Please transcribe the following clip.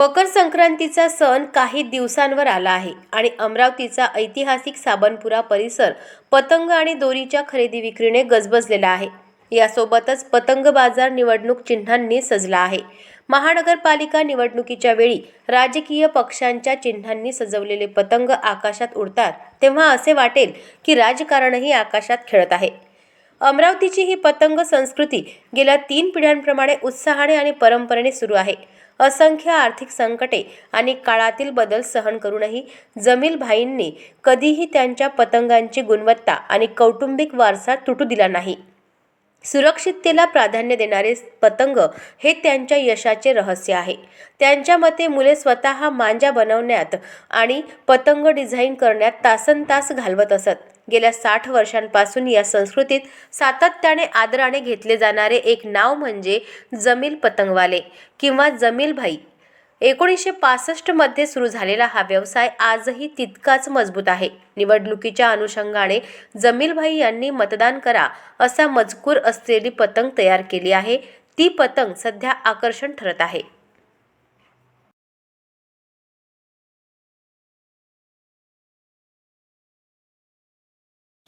मकर संक्रांतीचा सण काही दिवसांवर आला आहे आणि अमरावतीचा ऐतिहासिक साबनपुरा परिसर पतंग आणि दोरीच्या खरेदी विक्रीने गजबजलेला आहे. यासोबतच पतंग बाजार निवडणूक चिन्हांनी सजला आहे. महानगरपालिका निवडणुकीच्या वेळी राजकीय पक्षांच्या चिन्हांनी सजवलेले पतंग आकाशात उडतात तेव्हा असे वाटेल की राजकारणही आकाशात खेळत आहे. अमरावतीची ही पतंग संस्कृती गेल्या तीन पिढ्यांप्रमाणे उत्साहाने आणि परंपरेने सुरू आहे. असंख्य आर्थिक संकटे आणि काळातील बदल सहन करूनही जमील भाईंनी कधीही त्यांच्या पतंगांची गुणवत्ता आणि कौटुंबिक वारसा तुटू दिला नाही. सुरक्षिततेला प्राधान्य देणारे पतंग हे त्यांच्या यशाचे रहस्य आहे. त्यांच्या मते मुले स्वतः मांजा बनवण्यात आणि पतंग डिझाईन करण्यात तासन तास घालवत असत. गेल्या साठ वर्षांपासून या संस्कृतीत सातत्याने आदराने घेतले जाणारे एक नाव म्हणजे जमील पतंगवाले किंवा जमील भाई. एकोणीसशे पासष्टमध्ये सुरू झालेला हा व्यवसाय आजही तितकाच मजबूत आहे. निवडणुकीच्या अनुषंगाने जमीलभाई यांनी मतदान करा असा मजकूर असलेली पतंग तयार केली आहे. ती पतंग सध्या आकर्षण ठरत आहे.